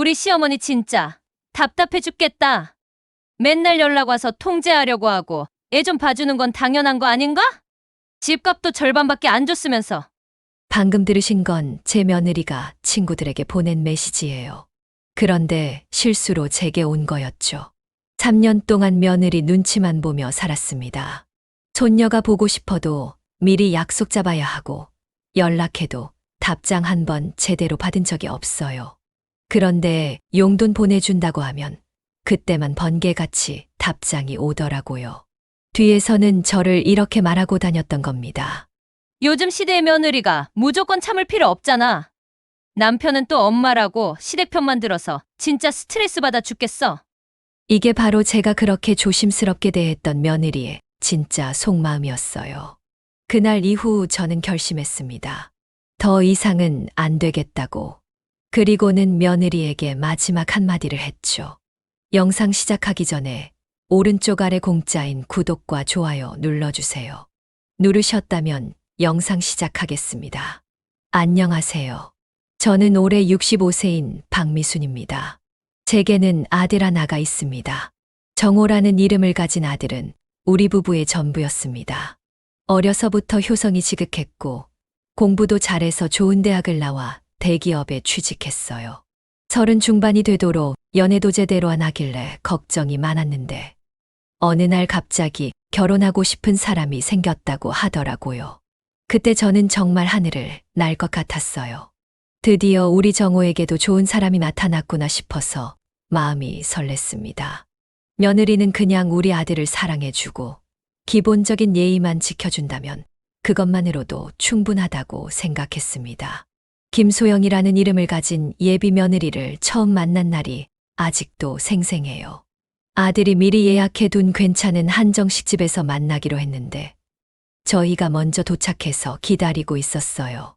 우리 시어머니 진짜 답답해 죽겠다. 맨날 연락 와서 통제하려고 하고 애 좀 봐주는 건 당연한 거 아닌가? 집값도 절반밖에 안 줬으면서. 방금 들으신 건 제 며느리가 친구들에게 보낸 메시지예요. 그런데 실수로 제게 온 거였죠. 3년 동안 며느리 눈치만 보며 살았습니다. 손녀가 보고 싶어도 미리 약속 잡아야 하고 연락해도 답장 한 번 제대로 받은 적이 없어요. 그런데 용돈 보내준다고 하면 그때만 번개같이 답장이 오더라고요. 뒤에서는 저를 이렇게 말하고 다녔던 겁니다. 요즘 시대의 며느리가 무조건 참을 필요 없잖아. 남편은 또 엄마라고 시댁 편만 들어서 진짜 스트레스 받아 죽겠어. 이게 바로 제가 그렇게 조심스럽게 대했던 며느리의 진짜 속마음이었어요. 그날 이후 저는 결심했습니다. 더 이상은 안 되겠다고. 그리고는 며느리에게 마지막 한마디를 했죠. 영상 시작하기 전에 오른쪽 아래 공짜인 구독과 좋아요 눌러주세요. 누르셨다면 영상 시작하겠습니다. 안녕하세요. 저는 올해 65세인 박미순입니다. 제게는 아들 하나가 있습니다. 정호라는 이름을 가진 아들은 우리 부부의 전부였습니다. 어려서부터 효성이 지극했고 공부도 잘해서 좋은 대학을 나와 대기업에 취직했어요. 서른 중반이 되도록 연애도 제대로 안 하길래 걱정이 많았는데 어느 날 갑자기 결혼하고 싶은 사람이 생겼다고 하더라고요. 그때 저는 정말 하늘을 날 것 같았어요. 드디어 우리 정호에게도 좋은 사람이 나타났구나 싶어서 마음이 설렜습니다. 며느리는 그냥 우리 아들을 사랑해주고 기본적인 예의만 지켜준다면 그것만으로도 충분하다고 생각했습니다. 김소영이라는 이름을 가진 예비 며느리를 처음 만난 날이 아직도 생생해요. 아들이 미리 예약해둔 괜찮은 한정식 집에서 만나기로 했는데 저희가 먼저 도착해서 기다리고 있었어요.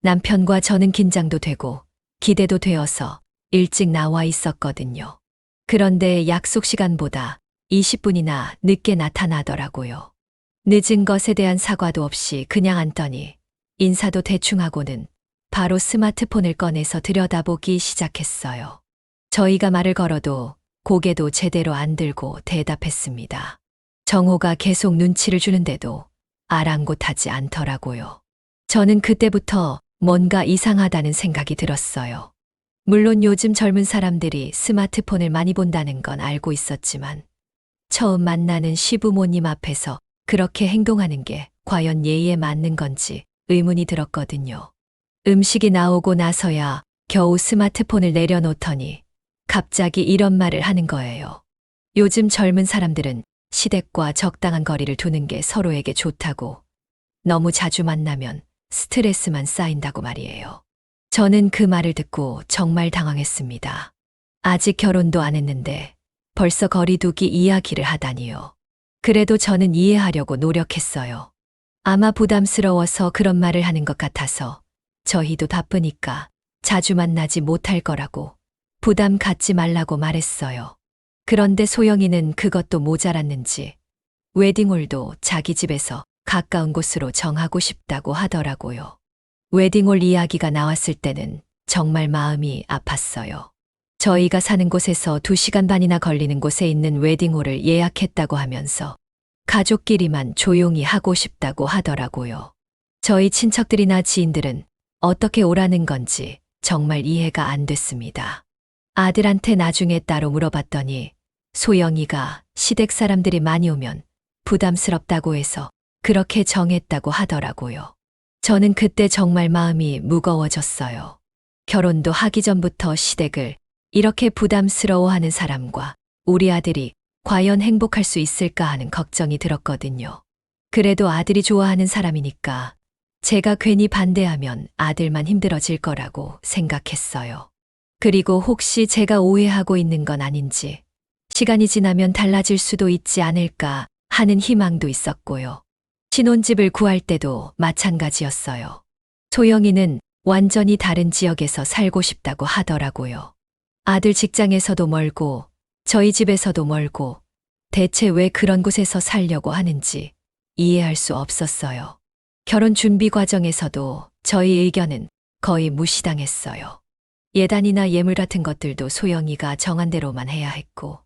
남편과 저는 긴장도 되고 기대도 되어서 일찍 나와 있었거든요. 그런데 약속 시간보다 20분이나 늦게 나타나더라고요. 늦은 것에 대한 사과도 없이 그냥 앉더니 인사도 대충 하고는 바로 스마트폰을 꺼내서 들여다보기 시작했어요. 저희가 말을 걸어도 고개도 제대로 안 들고 대답했습니다. 정호가 계속 눈치를 주는데도 아랑곳하지 않더라고요. 저는 그때부터 뭔가 이상하다는 생각이 들었어요. 물론 요즘 젊은 사람들이 스마트폰을 많이 본다는 건 알고 있었지만 처음 만나는 시부모님 앞에서 그렇게 행동하는 게 과연 예의에 맞는 건지 의문이 들었거든요. 음식이 나오고 나서야 겨우 스마트폰을 내려놓더니 갑자기 이런 말을 하는 거예요. 요즘 젊은 사람들은 시댁과 적당한 거리를 두는 게 서로에게 좋다고 너무 자주 만나면 스트레스만 쌓인다고 말이에요. 저는 그 말을 듣고 정말 당황했습니다. 아직 결혼도 안 했는데 벌써 거리두기 이야기를 하다니요. 그래도 저는 이해하려고 노력했어요. 아마 부담스러워서 그런 말을 하는 것 같아서 저희도 바쁘니까 자주 만나지 못할 거라고 부담 갖지 말라고 말했어요. 그런데 소영이는 그것도 모자랐는지 웨딩홀도 자기 집에서 가까운 곳으로 정하고 싶다고 하더라고요. 웨딩홀 이야기가 나왔을 때는 정말 마음이 아팠어요. 저희가 사는 곳에서 2시간 반이나 걸리는 곳에 있는 웨딩홀을 예약했다고 하면서 가족끼리만 조용히 하고 싶다고 하더라고요. 저희 친척들이나 지인들은 어떻게 오라는 건지 정말 이해가 안 됐습니다. 아들한테 나중에 따로 물어봤더니 소영이가 시댁 사람들이 많이 오면 부담스럽다고 해서 그렇게 정했다고 하더라고요. 저는 그때 정말 마음이 무거워졌어요. 결혼도 하기 전부터 시댁을 이렇게 부담스러워하는 사람과 우리 아들이 과연 행복할 수 있을까 하는 걱정이 들었거든요. 그래도 아들이 좋아하는 사람이니까 제가 괜히 반대하면 아들만 힘들어질 거라고 생각했어요. 그리고 혹시 제가 오해하고 있는 건 아닌지 시간이 지나면 달라질 수도 있지 않을까 하는 희망도 있었고요. 신혼집을 구할 때도 마찬가지였어요. 소영이는 완전히 다른 지역에서 살고 싶다고 하더라고요. 아들 직장에서도 멀고 저희 집에서도 멀고 대체 왜 그런 곳에서 살려고 하는지 이해할 수 없었어요. 결혼 준비 과정에서도 저희 의견은 거의 무시당했어요. 예단이나 예물 같은 것들도 소영이가 정한 대로만 해야 했고,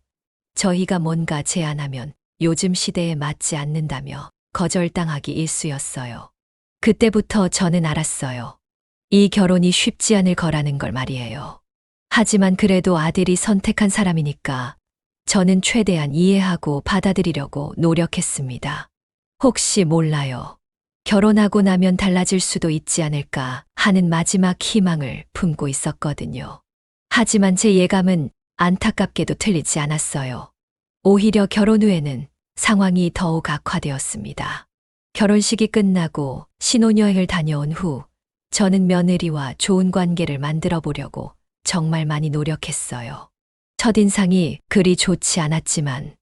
저희가 뭔가 제안하면 요즘 시대에 맞지 않는다며 거절당하기 일쑤였어요. 그때부터 저는 알았어요. 이 결혼이 쉽지 않을 거라는 걸 말이에요. 하지만 그래도 아들이 선택한 사람이니까 저는 최대한 이해하고 받아들이려고 노력했습니다. 혹시 몰라요. 결혼하고 나면 달라질 수도 있지 않을까 하는 마지막 희망을 품고 있었거든요. 하지만 제 예감은 안타깝게도 틀리지 않았어요. 오히려 결혼 후에는 상황이 더욱 악화되었습니다. 결혼식이 끝나고 신혼여행을 다녀온 후 저는 며느리와 좋은 관계를 만들어 보려고 정말 많이 노력했어요. 첫인상이 그리 좋지 않았지만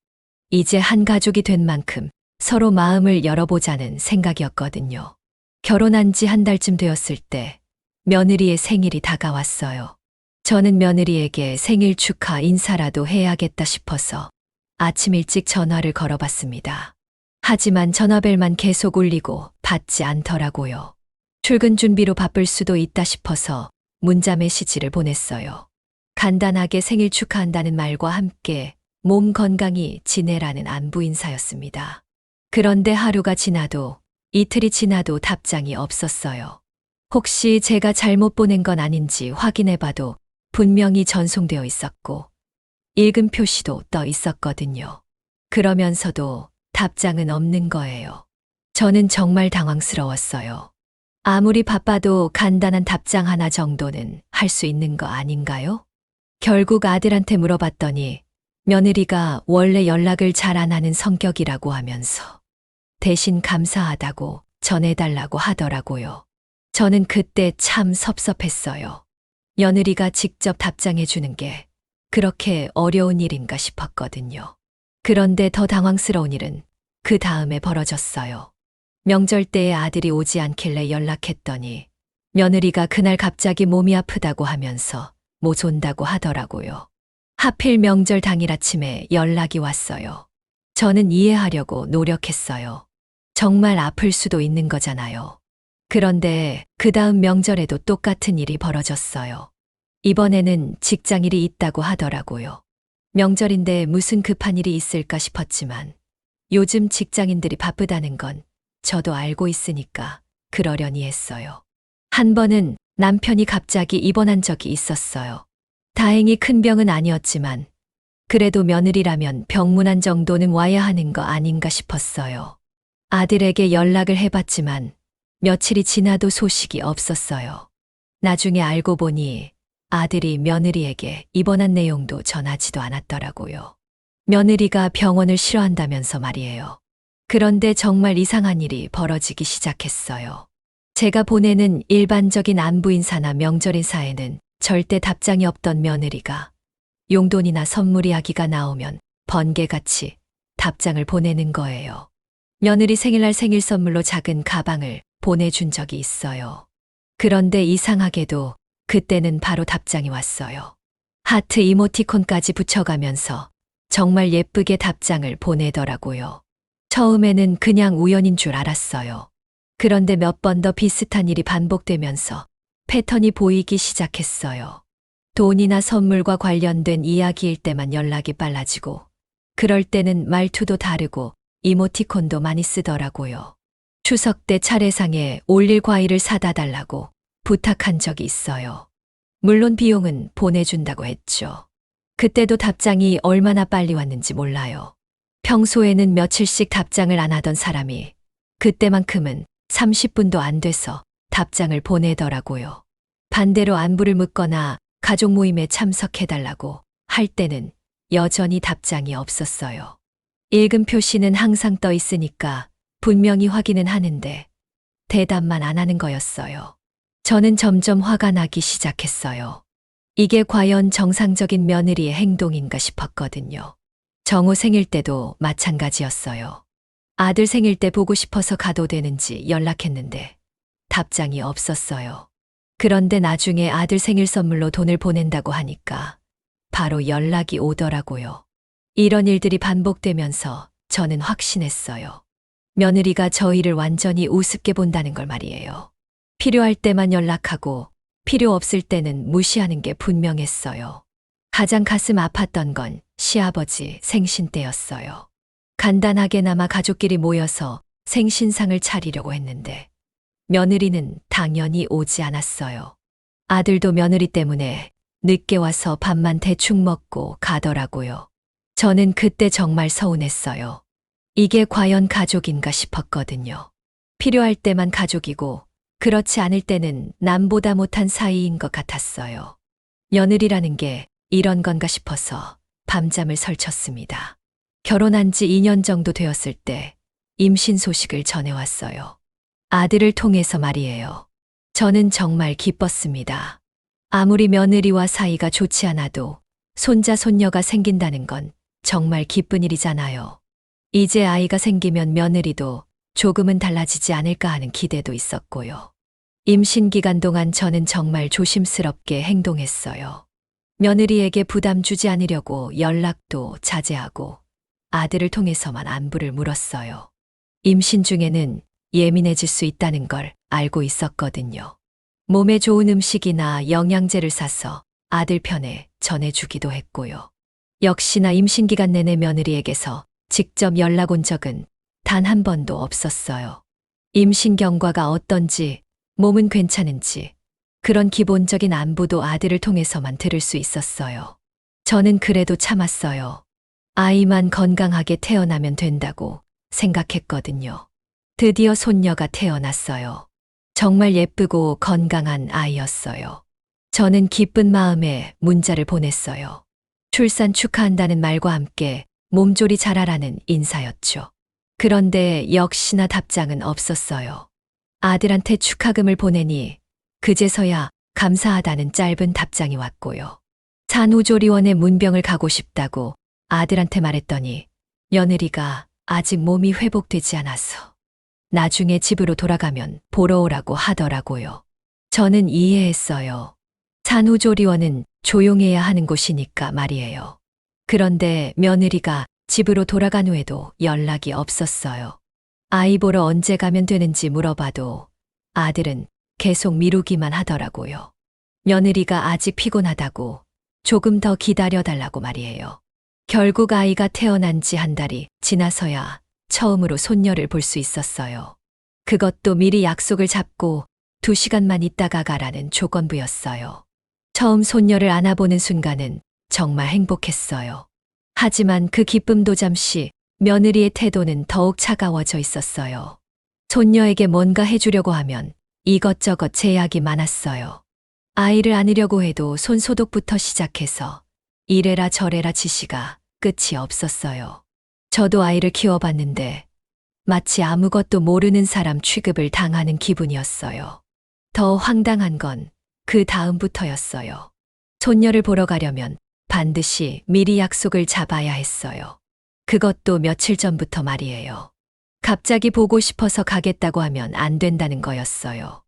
이제 한 가족이 된 만큼 서로 마음을 열어보자는 생각이었거든요. 결혼한 지 한 달쯤 되었을 때 며느리의 생일이 다가왔어요. 저는 며느리에게 생일 축하 인사라도 해야겠다 싶어서 아침 일찍 전화를 걸어봤습니다. 하지만 전화벨만 계속 울리고 받지 않더라고요. 출근 준비로 바쁠 수도 있다 싶어서 문자 메시지를 보냈어요. 간단하게 생일 축하한다는 말과 함께 몸 건강히 지내라는 안부 인사였습니다. 그런데 하루가 지나도 이틀이 지나도 답장이 없었어요. 혹시 제가 잘못 보낸 건 아닌지 확인해 봐도 분명히 전송되어 있었고 읽은 표시도 떠 있었거든요. 그러면서도 답장은 없는 거예요. 저는 정말 당황스러웠어요. 아무리 바빠도 간단한 답장 하나 정도는 할 수 있는 거 아닌가요? 결국 아들한테 물어봤더니 며느리가 원래 연락을 잘 안 하는 성격이라고 하면서 대신 감사하다고 전해달라고 하더라고요. 저는 그때 참 섭섭했어요. 며느리가 직접 답장해 주는 게 그렇게 어려운 일인가 싶었거든요. 그런데 더 당황스러운 일은 그 다음에 벌어졌어요. 명절 때에 아들이 오지 않길래 연락했더니 며느리가 그날 갑자기 몸이 아프다고 하면서 못 온다고 하더라고요. 하필 명절 당일 아침에 연락이 왔어요. 저는 이해하려고 노력했어요. 정말 아플 수도 있는 거잖아요. 그런데 그 다음 명절에도 똑같은 일이 벌어졌어요. 이번에는 직장 일이 있다고 하더라고요. 명절인데 무슨 급한 일이 있을까 싶었지만 요즘 직장인들이 바쁘다는 건 저도 알고 있으니까 그러려니 했어요. 한 번은 남편이 갑자기 입원한 적이 있었어요. 다행히 큰 병은 아니었지만 그래도 며느리라면 병문안 정도는 와야 하는 거 아닌가 싶었어요. 아들에게 연락을 해봤지만 며칠이 지나도 소식이 없었어요. 나중에 알고 보니 아들이 며느리에게 입원한 내용도 전하지도 않았더라고요. 며느리가 병원을 싫어한다면서 말이에요. 그런데 정말 이상한 일이 벌어지기 시작했어요. 제가 보내는 일반적인 안부 인사나 명절 인사에는 절대 답장이 없던 며느리가 용돈이나 선물 이야기가 나오면 번개같이 답장을 보내는 거예요. 며느리 생일날 생일 선물로 작은 가방을 보내준 적이 있어요. 그런데 이상하게도 그때는 바로 답장이 왔어요. 하트 이모티콘까지 붙여가면서 정말 예쁘게 답장을 보내더라고요. 처음에는 그냥 우연인 줄 알았어요. 그런데 몇 번 더 비슷한 일이 반복되면서 패턴이 보이기 시작했어요. 돈이나 선물과 관련된 이야기일 때만 연락이 빨라지고, 그럴 때는 말투도 다르고 이모티콘도 많이 쓰더라고요. 추석 때 차례상에 올릴 과일을 사다 달라고 부탁한 적이 있어요. 물론 비용은 보내준다고 했죠. 그때도 답장이 얼마나 빨리 왔는지 몰라요. 평소에는 며칠씩 답장을 안 하던 사람이 그때만큼은 30분도 안 돼서 답장을 보내더라고요. 반대로 안부를 묻거나 가족 모임에 참석해달라고 할 때는 여전히 답장이 없었어요. 읽은 표시는 항상 떠 있으니까 분명히 확인은 하는데 대답만 안 하는 거였어요. 저는 점점 화가 나기 시작했어요. 이게 과연 정상적인 며느리의 행동인가 싶었거든요. 정우 생일 때도 마찬가지였어요. 아들 생일 때 보고 싶어서 가도 되는지 연락했는데 답장이 없었어요. 그런데 나중에 아들 생일 선물로 돈을 보낸다고 하니까 바로 연락이 오더라고요. 이런 일들이 반복되면서 저는 확신했어요. 며느리가 저희를 완전히 우습게 본다는 걸 말이에요. 필요할 때만 연락하고 필요 없을 때는 무시하는 게 분명했어요. 가장 가슴 아팠던 건 시아버지 생신 때였어요. 간단하게나마 가족끼리 모여서 생신상을 차리려고 했는데 며느리는 당연히 오지 않았어요. 아들도 며느리 때문에 늦게 와서 밥만 대충 먹고 가더라고요. 저는 그때 정말 서운했어요. 이게 과연 가족인가 싶었거든요. 필요할 때만 가족이고 그렇지 않을 때는 남보다 못한 사이인 것 같았어요. 며느리라는 게 이런 건가 싶어서 밤잠을 설쳤습니다. 결혼한 지 2년 정도 되었을 때 임신 소식을 전해왔어요. 아들을 통해서 말이에요. 저는 정말 기뻤습니다. 아무리 며느리와 사이가 좋지 않아도 손자, 손녀가 생긴다는 건 정말 기쁜 일이잖아요. 이제 아이가 생기면 며느리도 조금은 달라지지 않을까 하는 기대도 있었고요. 임신 기간 동안 저는 정말 조심스럽게 행동했어요. 며느리에게 부담 주지 않으려고 연락도 자제하고 아들을 통해서만 안부를 물었어요. 임신 중에는 예민해질 수 있다는 걸 알고 있었거든요. 몸에 좋은 음식이나 영양제를 사서 아들 편에 전해주기도 했고요. 역시나 임신 기간 내내 며느리에게서 직접 연락 온 적은 단 한 번도 없었어요. 임신 경과가 어떤지, 몸은 괜찮은지, 그런 기본적인 안부도 아들을 통해서만 들을 수 있었어요. 저는 그래도 참았어요. 아이만 건강하게 태어나면 된다고 생각했거든요. 드디어 손녀가 태어났어요. 정말 예쁘고 건강한 아이였어요. 저는 기쁜 마음에 문자를 보냈어요. 출산 축하한다는 말과 함께 몸조리 잘하라는 인사였죠. 그런데 역시나 답장은 없었어요. 아들한테 축하금을 보내니 그제서야 감사하다는 짧은 답장이 왔고요. 산후조리원에 문병을 가고 싶다고 아들한테 말했더니 며느리가 아직 몸이 회복되지 않아서 나중에 집으로 돌아가면 보러 오라고 하더라고요. 저는 이해했어요. 산후조리원은 조용해야 하는 곳이니까 말이에요. 그런데 며느리가 집으로 돌아간 후에도 연락이 없었어요. 아이 보러 언제 가면 되는지 물어봐도 아들은 계속 미루기만 하더라고요. 며느리가 아직 피곤하다고 조금 더 기다려달라고 말이에요. 결국 아이가 태어난 지 한 달이 지나서야 처음으로 손녀를 볼 수 있었어요. 그것도 미리 약속을 잡고 두 시간만 있다가 가라는 조건부였어요. 처음 손녀를 안아보는 순간은 정말 행복했어요. 하지만 그 기쁨도 잠시 며느리의 태도는 더욱 차가워져 있었어요. 손녀에게 뭔가 해주려고 하면 이것저것 제약이 많았어요. 아이를 안으려고 해도 손소독부터 시작해서 이래라 저래라 지시가 끝이 없었어요. 저도 아이를 키워봤는데 마치 아무것도 모르는 사람 취급을 당하는 기분이었어요. 더 황당한 건 그 다음부터였어요. 손녀를 보러 가려면 반드시 미리 약속을 잡아야 했어요. 그것도 며칠 전부터 말이에요. 갑자기 보고 싶어서 가겠다고 하면 안 된다는 거였어요.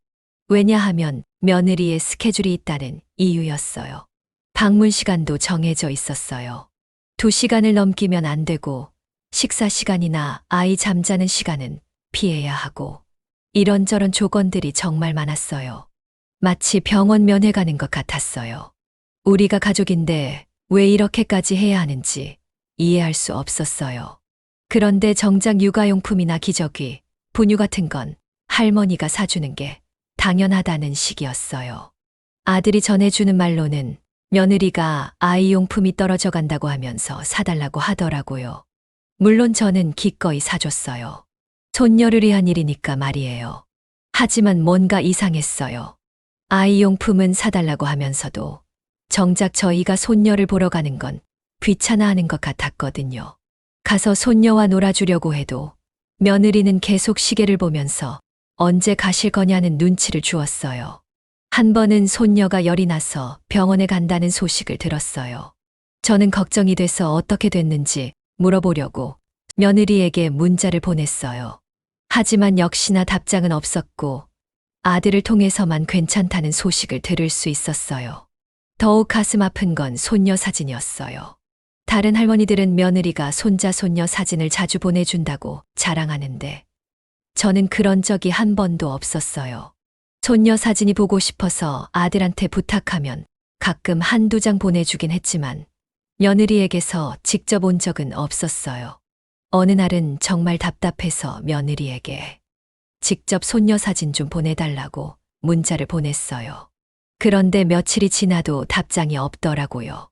왜냐하면 며느리의 스케줄이 있다는 이유였어요. 방문 시간도 정해져 있었어요. 두 시간을 넘기면 안 되고 식사 시간이나 아이 잠자는 시간은 피해야 하고 이런저런 조건들이 정말 많았어요. 마치 병원 면회 가는 것 같았어요. 우리가 가족인데 왜 이렇게까지 해야 하는지 이해할 수 없었어요. 그런데 정작 육아용품이나 기저귀, 분유 같은 건 할머니가 사주는 게 당연하다는 식이었어요. 아들이 전해주는 말로는 며느리가 아이 용품이 떨어져 간다고 하면서 사달라고 하더라고요. 물론 저는 기꺼이 사줬어요. 손녀를 위한 일이니까 말이에요. 하지만 뭔가 이상했어요. 아이 용품은 사달라고 하면서도 정작 저희가 손녀를 보러 가는 건 귀찮아하는 것 같았거든요. 가서 손녀와 놀아주려고 해도 며느리는 계속 시계를 보면서 언제 가실 거냐는 눈치를 주었어요. 한 번은 손녀가 열이 나서 병원에 간다는 소식을 들었어요. 저는 걱정이 돼서 어떻게 됐는지 물어보려고 며느리에게 문자를 보냈어요. 하지만 역시나 답장은 없었고 아들을 통해서만 괜찮다는 소식을 들을 수 있었어요. 더욱 가슴 아픈 건 손녀 사진이었어요. 다른 할머니들은 며느리가 손자, 손녀 사진을 자주 보내준다고 자랑하는데 저는 그런 적이 한 번도 없었어요. 손녀 사진이 보고 싶어서 아들한테 부탁하면 가끔 한두 장 보내주긴 했지만 며느리에게서 직접 온 적은 없었어요. 어느 날은 정말 답답해서 며느리에게 직접 손녀 사진 좀 보내달라고 문자를 보냈어요. 그런데 며칠이 지나도 답장이 없더라고요.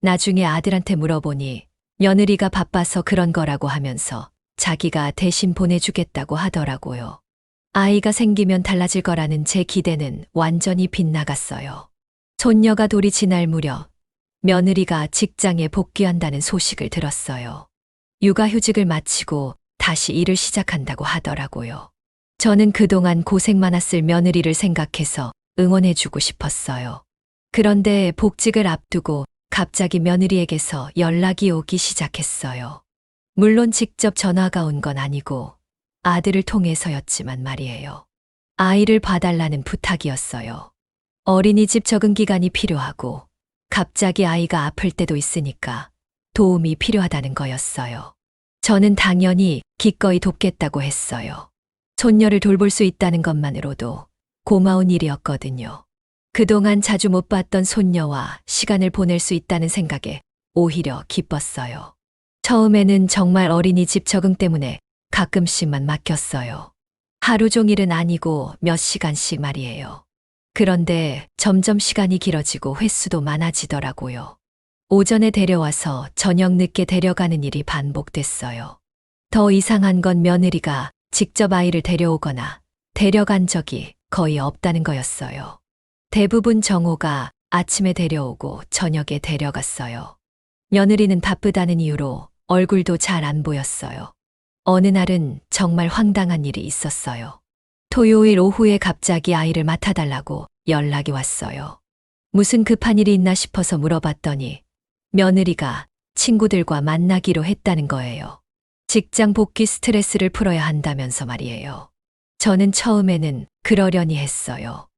나중에 아들한테 물어보니 며느리가 바빠서 그런 거라고 하면서 자기가 대신 보내주겠다고 하더라고요. 아이가 생기면 달라질 거라는 제 기대는 완전히 빗나갔어요. 손녀가 돌이 지날 무렵 며느리가 직장에 복귀한다는 소식을 들었어요. 육아휴직을 마치고 다시 일을 시작한다고 하더라고요. 저는 그동안 고생 많았을 며느리를 생각해서 응원해주고 싶었어요. 그런데 복직을 앞두고 갑자기 며느리에게서 연락이 오기 시작했어요. 물론 직접 전화가 온 건 아니고 아들을 통해서였지만 말이에요. 아이를 봐달라는 부탁이었어요. 어린이집 적응 기간이 필요하고 갑자기 아이가 아플 때도 있으니까 도움이 필요하다는 거였어요. 저는 당연히 기꺼이 돕겠다고 했어요. 손녀를 돌볼 수 있다는 것만으로도 고마운 일이었거든요. 그동안 자주 못 봤던 손녀와 시간을 보낼 수 있다는 생각에 오히려 기뻤어요. 처음에는 정말 어린이집 적응 때문에 가끔씩만 맡겼어요. 하루 종일은 아니고 몇 시간씩 말이에요. 그런데 점점 시간이 길어지고 횟수도 많아지더라고요. 오전에 데려와서 저녁 늦게 데려가는 일이 반복됐어요. 더 이상한 건 며느리가 직접 아이를 데려오거나 데려간 적이 거의 없다는 거였어요. 대부분 정호가 아침에 데려오고 저녁에 데려갔어요. 며느리는 바쁘다는 이유로 얼굴도 잘 안 보였어요. 어느 날은 정말 황당한 일이 있었어요. 토요일 오후에 갑자기 아이를 맡아달라고 연락이 왔어요. 무슨 급한 일이 있나 싶어서 물어봤더니 며느리가 친구들과 만나기로 했다는 거예요. 직장 복귀 스트레스를 풀어야 한다면서 말이에요. 저는 처음에는 그러려니 했어요.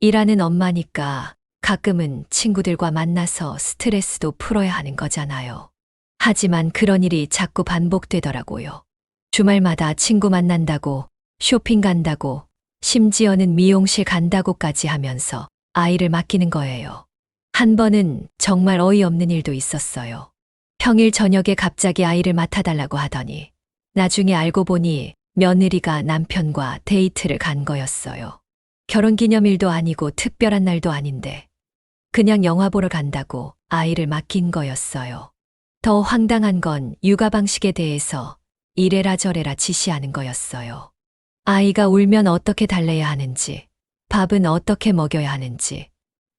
일하는 엄마니까 가끔은 친구들과 만나서 스트레스도 풀어야 하는 거잖아요. 하지만 그런 일이 자꾸 반복되더라고요. 주말마다 친구 만난다고, 쇼핑 간다고, 심지어는 미용실 간다고까지 하면서 아이를 맡기는 거예요. 한 번은 정말 어이없는 일도 있었어요. 평일 저녁에 갑자기 아이를 맡아달라고 하더니 나중에 알고 보니 며느리가 남편과 데이트를 간 거였어요. 결혼 기념일도 아니고 특별한 날도 아닌데 그냥 영화 보러 간다고 아이를 맡긴 거였어요. 더 황당한 건 육아 방식에 대해서 이래라 저래라 지시하는 거였어요. 아이가 울면 어떻게 달래야 하는지, 밥은 어떻게 먹여야 하는지,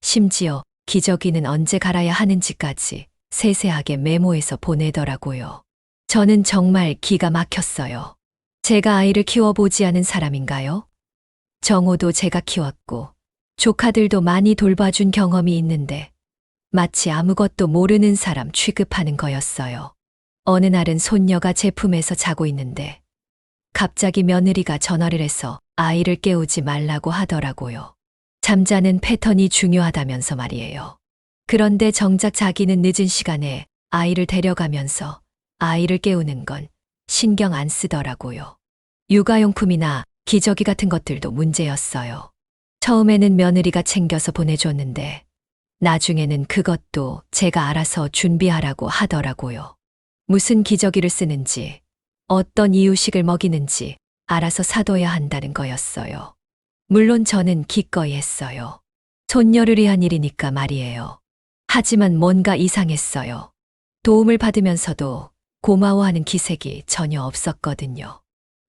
심지어 기저귀는 언제 갈아야 하는지까지 세세하게 메모해서 보내더라고요. 저는 정말 기가 막혔어요. 제가 아이를 키워보지 않은 사람인가요? 정호도 제가 키웠고, 조카들도 많이 돌봐준 경험이 있는데, 마치 아무것도 모르는 사람 취급하는 거였어요. 어느 날은 손녀가 제품에서 자고 있는데, 갑자기 며느리가 전화를 해서 아이를 깨우지 말라고 하더라고요. 잠자는 패턴이 중요하다면서 말이에요. 그런데 정작 자기는 늦은 시간에 아이를 데려가면서 아이를 깨우는 건 신경 안 쓰더라고요. 육아용품이나 기저귀 같은 것들도 문제였어요. 처음에는 며느리가 챙겨서 보내줬는데 나중에는 그것도 제가 알아서 준비하라고 하더라고요. 무슨 기저귀를 쓰는지, 어떤 이유식을 먹이는지 알아서 사둬야 한다는 거였어요. 물론 저는 기꺼이 했어요. 손녀를 위한 일이니까 말이에요. 하지만 뭔가 이상했어요. 도움을 받으면서도 고마워하는 기색이 전혀 없었거든요.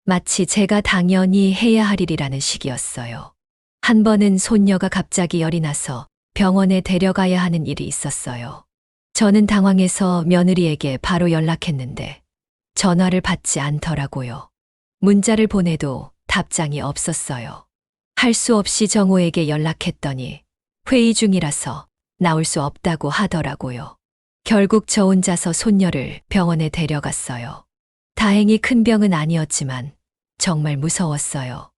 마치 제가 당연히 해야 할 일이라는 식이었어요. 한 번은 손녀가 갑자기 열이 나서 병원에 데려가야 하는 일이 있었어요. 저는 당황해서 며느리에게 바로 연락했는데 전화를 받지 않더라고요. 문자를 보내도 답장이 없었어요. 할 수 없이 정호에게 연락했더니 회의 중이라서 나올 수 없다고 하더라고요. 결국 저 혼자서 손녀를 병원에 데려갔어요. 다행히 큰 병은 아니었지만 정말 무서웠어요.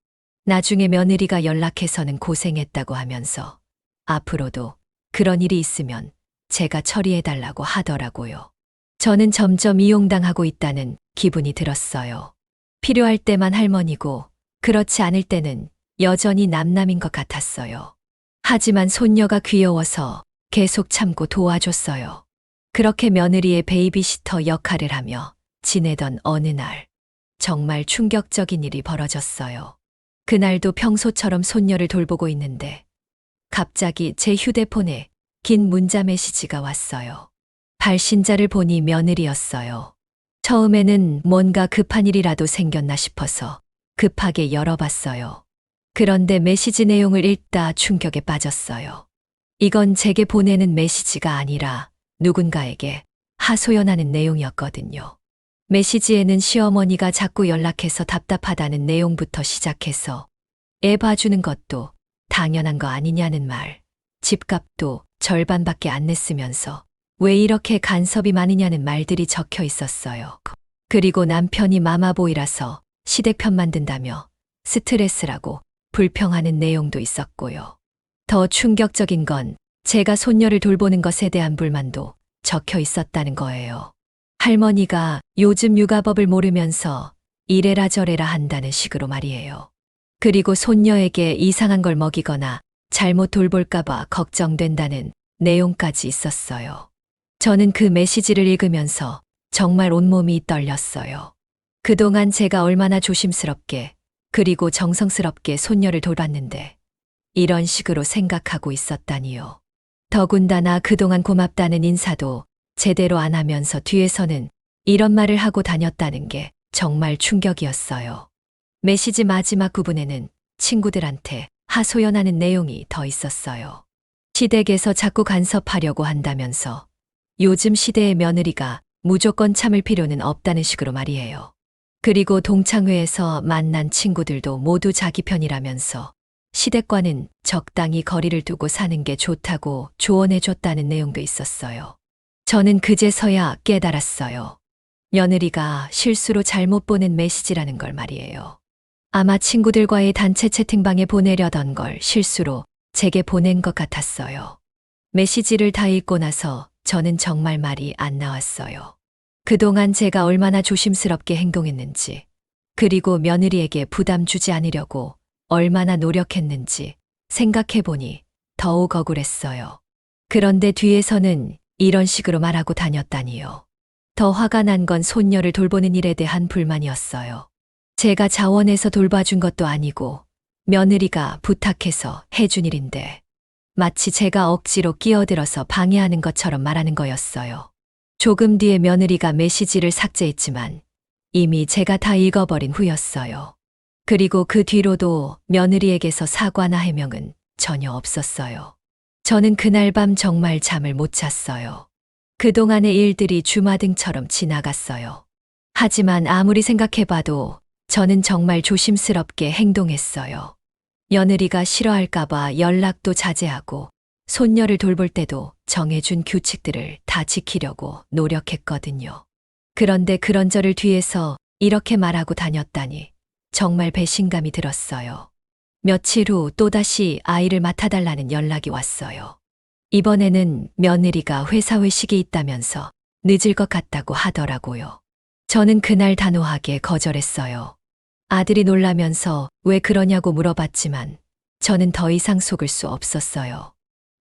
나중에 며느리가 연락해서는 고생했다고 하면서 앞으로도 그런 일이 있으면 제가 처리해달라고 하더라고요. 저는 점점 이용당하고 있다는 기분이 들었어요. 필요할 때만 할머니고 그렇지 않을 때는 여전히 남남인 것 같았어요. 하지만 손녀가 귀여워서 계속 참고 도와줬어요. 그렇게 며느리의 베이비시터 역할을 하며 지내던 어느 날, 정말 충격적인 일이 벌어졌어요. 그날도 평소처럼 손녀를 돌보고 있는데, 갑자기 제 휴대폰에 긴 문자 메시지가 왔어요. 발신자를 보니 며느리였어요. 처음에는 뭔가 급한 일이라도 생겼나 싶어서 급하게 열어봤어요. 그런데 메시지 내용을 읽다 충격에 빠졌어요. 이건 제게 보내는 메시지가 아니라 누군가에게 하소연하는 내용이었거든요. 메시지에는 시어머니가 자꾸 연락해서 답답하다는 내용부터 시작해서 애 봐주는 것도 당연한 거 아니냐는 말, 집값도 절반밖에 안 냈으면서 왜 이렇게 간섭이 많으냐는 말들이 적혀 있었어요. 그리고 남편이 마마보이라서 시댁편 만든다며 스트레스라고 불평하는 내용도 있었고요. 더 충격적인 건 제가 손녀를 돌보는 것에 대한 불만도 적혀 있었다는 거예요. 할머니가 요즘 육아법을 모르면서 이래라 저래라 한다는 식으로 말이에요. 그리고 손녀에게 이상한 걸 먹이거나 잘못 돌볼까봐 걱정된다는 내용까지 있었어요. 저는 그 메시지를 읽으면서 정말 온몸이 떨렸어요. 그동안 제가 얼마나 조심스럽게 그리고 정성스럽게 손녀를 돌봤는데 이런 식으로 생각하고 있었다니요. 더군다나 그동안 고맙다는 인사도 제대로 안 하면서 뒤에서는 이런 말을 하고 다녔다는 게 정말 충격이었어요. 메시지 마지막 부분에는 친구들한테 하소연하는 내용이 더 있었어요. 시댁에서 자꾸 간섭하려고 한다면서 요즘 시대의 며느리가 무조건 참을 필요는 없다는 식으로 말이에요. 그리고 동창회에서 만난 친구들도 모두 자기 편이라면서 시댁과는 적당히 거리를 두고 사는 게 좋다고 조언해줬다는 내용도 있었어요. 저는 그제서야 깨달았어요. 며느리가 실수로 잘못 보낸 메시지라는 걸 말이에요. 아마 친구들과의 단체 채팅방에 보내려던 걸 실수로 제게 보낸 것 같았어요. 메시지를 다 읽고 나서 저는 정말 말이 안 나왔어요. 그동안 제가 얼마나 조심스럽게 행동했는지, 그리고 며느리에게 부담 주지 않으려고 얼마나 노력했는지 생각해보니 더욱 억울했어요. 그런데 뒤에서는 이런 식으로 말하고 다녔다니요. 더 화가 난 건 손녀를 돌보는 일에 대한 불만이었어요. 제가 자원해서 돌봐준 것도 아니고 며느리가 부탁해서 해준 일인데 마치 제가 억지로 끼어들어서 방해하는 것처럼 말하는 거였어요. 조금 뒤에 며느리가 메시지를 삭제했지만 이미 제가 다 읽어버린 후였어요. 그리고 그 뒤로도 며느리에게서 사과나 해명은 전혀 없었어요. 저는 그날 밤 정말 잠을 못 잤어요. 그동안의 일들이 주마등처럼 지나갔어요. 하지만 아무리 생각해봐도 저는 정말 조심스럽게 행동했어요. 며느리가 싫어할까봐 연락도 자제하고 손녀를 돌볼 때도 정해준 규칙들을 다 지키려고 노력했거든요. 그런데 그런 저를 뒤에서 이렇게 말하고 다녔다니 정말 배신감이 들었어요. 며칠 후 또다시 아이를 맡아달라는 연락이 왔어요. 이번에는 며느리가 회사 회식이 있다면서 늦을 것 같다고 하더라고요. 저는 그날 단호하게 거절했어요. 아들이 놀라면서 왜 그러냐고 물어봤지만 저는 더 이상 속을 수 없었어요.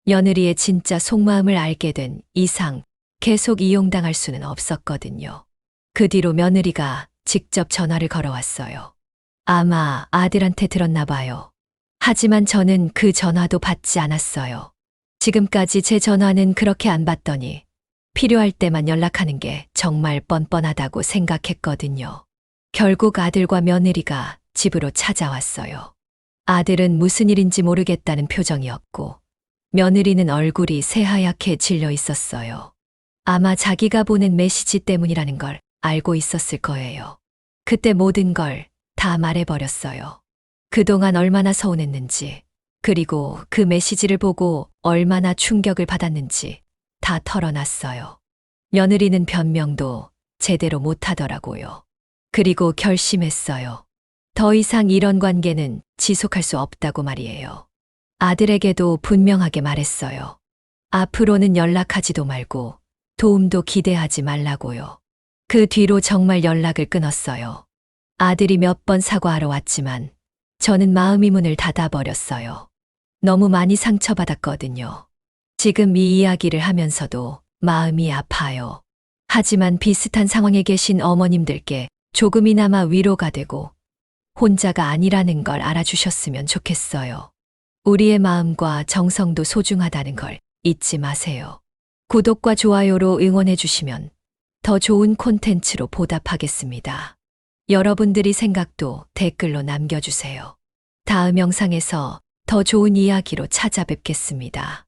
며느리의 진짜 속마음을 알게 된 이상 계속 이용당할 수는 없었거든요. 그 뒤로 며느리가 직접 전화를 걸어왔어요. 아마 아들한테 들었나 봐요. 하지만 저는 그 전화도 받지 않았어요. 지금까지 제 전화는 그렇게 안 받더니 필요할 때만 연락하는 게 정말 뻔뻔하다고 생각했거든요. 결국 아들과 며느리가 집으로 찾아왔어요. 아들은 무슨 일인지 모르겠다는 표정이었고, 며느리는 얼굴이 새하얗게 질려 있었어요. 아마 자기가 보낸 메시지 때문이라는 걸 알고 있었을 거예요. 그때 모든 걸 다 말해버렸어요. 그동안 얼마나 서운했는지, 그리고 그 메시지를 보고 얼마나 충격을 받았는지 다 털어놨어요. 며느리는 변명도 제대로 못하더라고요. 그리고 결심했어요. 더 이상 이런 관계는 지속할 수 없다고 말이에요. 아들에게도 분명하게 말했어요. 앞으로는 연락하지도 말고 도움도 기대하지 말라고요. 그 뒤로 정말 연락을 끊었어요. 아들이 몇 번 사과하러 왔지만 저는 마음이 문을 닫아버렸어요. 너무 많이 상처받았거든요. 지금 이 이야기를 하면서도 마음이 아파요. 하지만 비슷한 상황에 계신 어머님들께 조금이나마 위로가 되고 혼자가 아니라는 걸 알아주셨으면 좋겠어요. 우리의 마음과 정성도 소중하다는 걸 잊지 마세요. 구독과 좋아요로 응원해 주시면 더 좋은 콘텐츠로 보답하겠습니다. 여러분들이 생각도 댓글로 남겨주세요. 다음 영상에서 더 좋은 이야기로 찾아뵙겠습니다.